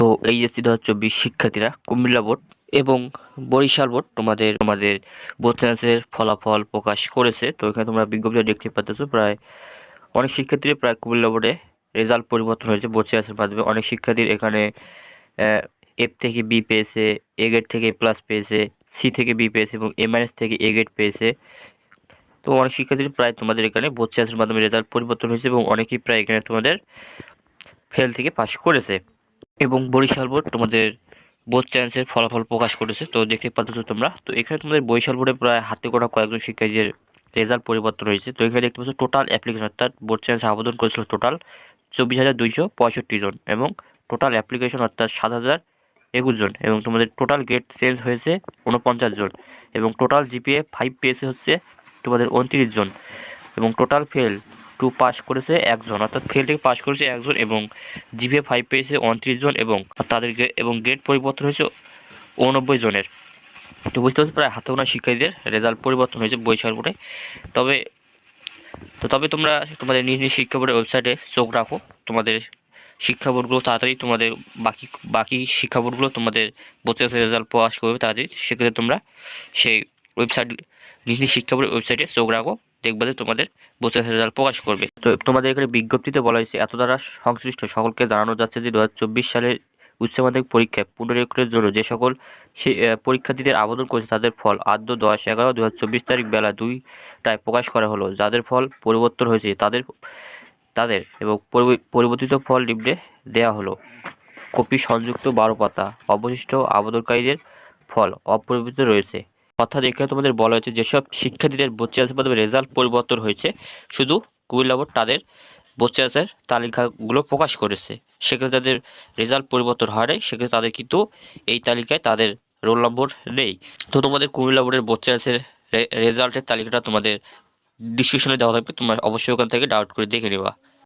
তো এইচএসসি দু হাজার চব্বিশ শিক্ষার্থীরা, কুমিল্লা বোর্ড এবং বরিশাল বোর্ড তোমাদের তোমাদের বোর্ড সায়েন্সের ফলাফল প্রকাশ করেছে। তো এখানে তোমরা বিজ্ঞপ্তি দেখতে পাচ্ছ প্রায় অনেক শিক্ষার্থীর প্রায় কুমিল্লা বোর্ডে রেজাল্ট পরিবর্তন হয়েছে বোর্ড সায়েন্সের মাধ্যমে। অনেক শিক্ষার্থীর এখানে এফ থেকে বি পেয়েছে এ গ্রেড থেকে প্লাস পেয়েছে সি থেকে বি পেয়েছে এবং এম মাইনাস থেকে এ গ্রেড পেয়েছে। তো অনেক শিক্ষার্থীর প্রায় তোমাদের এখানে বোর্ড সায়েন্সের মাধ্যমে রেজাল্ট পরিবর্তন হয়েছে এবং অনেকেই প্রায় এখানে তোমাদের ফেল থেকে পাশ করেছে। এবং বরিশাল বোর্ড তোমাদের বোর্ড সায়েন্সের ফলাফল প্রকাশ করেছে। তো দেখতে পাচ্ছ তোমরা। তো এখানে তোমাদের বরিশাল বোর্ডে প্রায় হাতে গোনা কয়েকজন শিক্ষার্থীর রেজাল্ট পরিবর্তন হয়েছে। তো এখানে দেখতে পাচ্ছ টোটাল অ্যাপ্লিকেশন অর্থাৎ বোর্ড সায়েন্স আবেদন করেছিল টোটাল চব্বিশ হাজার দুইশো পঁয়ষট্টি জন এবং টোটাল অ্যাপ্লিকেশন অর্থাৎ সাত হাজার একুশ জন এবং তোমাদের টোটাল গেট চেঞ্জ হয়েছে উনপঞ্চাশ জন এবং টোটাল জিপিএ ফাইভ পেয়েছে হচ্ছে তোমাদের উনত্রিশ জন এবং টোটাল ফেল টু পাস করেছে, একজন। অর্থাৎ ফেল থেকে পাস করেছে একজন এবং জিপিএ ফাইভ পেয়েছে উনত্রিশ জন এবং তাদের এবং গ্রেড পরিবর্তন হয়েছে উনব্বই জনের। তো বুঝতে পারছি প্রায় হাতে গোনা শিক্ষার্থীদের রেজাল্ট পরিবর্তন হয়েছে বৈশাখ বোর্ডে। তবে, তো তবে তোমরা তোমাদের নিজ নিজ শিক্ষা বোর্ডের ওয়েবসাইটে চোখ রাখো। তোমাদের শিক্ষা বোর্ডগুলো তাড়াতাড়ি তোমাদের বাকি বাকি শিক্ষা বোর্ডগুলো তোমাদের বসে বছরের রেজাল্ট প্রকাশ করবে তাড়াতাড়ি। সেক্ষেত্রে তোমরা সেই ওয়েবসাইট নিজ নিজ শিক্ষা বোর্ডের ওয়েবসাইটে চোখ রাখো। দেখবে যে তোমাদের বছরের রেজাল্ট প্রকাশ করবে। তো তোমাদের এখানে বিজ্ঞপ্তিতে বলা হয়েছে, এত দ্বারা সংশ্লিষ্ট সকলকে জানানো যাচ্ছে যে দুহাজার চব্বিশ সালের উচ্চ মাধ্যমিক পরীক্ষায় পুনরীক্ষণের জন্য যে সকল সে পরীক্ষার্থীদের আবেদন করেছে তাদের ফল আদ্য দশ এগারো দু তারিখ বেলা দুইটায় প্রকাশ করা হলো। যাদের ফল পরিবর্তন হয়েছে তাদের তাদের এবং পরিবর্তিত ফল নিম্নে দেওয়া হলো। কপি সংযুক্ত বারো পাতা। অবশিষ্ট আবেদনকারীদের ফল অপরিবর্তিত রয়েছে। অর্থাৎ এখানে তোমাদের বলা হয়েছে যেসব শিক্ষার্থীদের বোর্ড মাধ্যমে রেজাল্ট পরিবর্তন হয়েছে, শুধু কুমিল্লা বোর্ড তাদের বোর্ড চান্সের তালিকাগুলো প্রকাশ করেছে। সেক্ষেত্রে তাদের রেজাল্ট পরিবর্তন হয় নাই, সেক্ষেত্রে তাদের কিন্তু এই তালিকায় তাদের রোল নম্বর নেই। তো তোমাদের কুমিল্লা বোর্ডের বোর্ড চান্সের রেজাল্টের তালিকাটা তোমাদের ডিসক্রিপশনে দেওয়া থাকবে, তোমরা অবশ্যই ওখান থেকে ডাউট করে দেখে নেবা।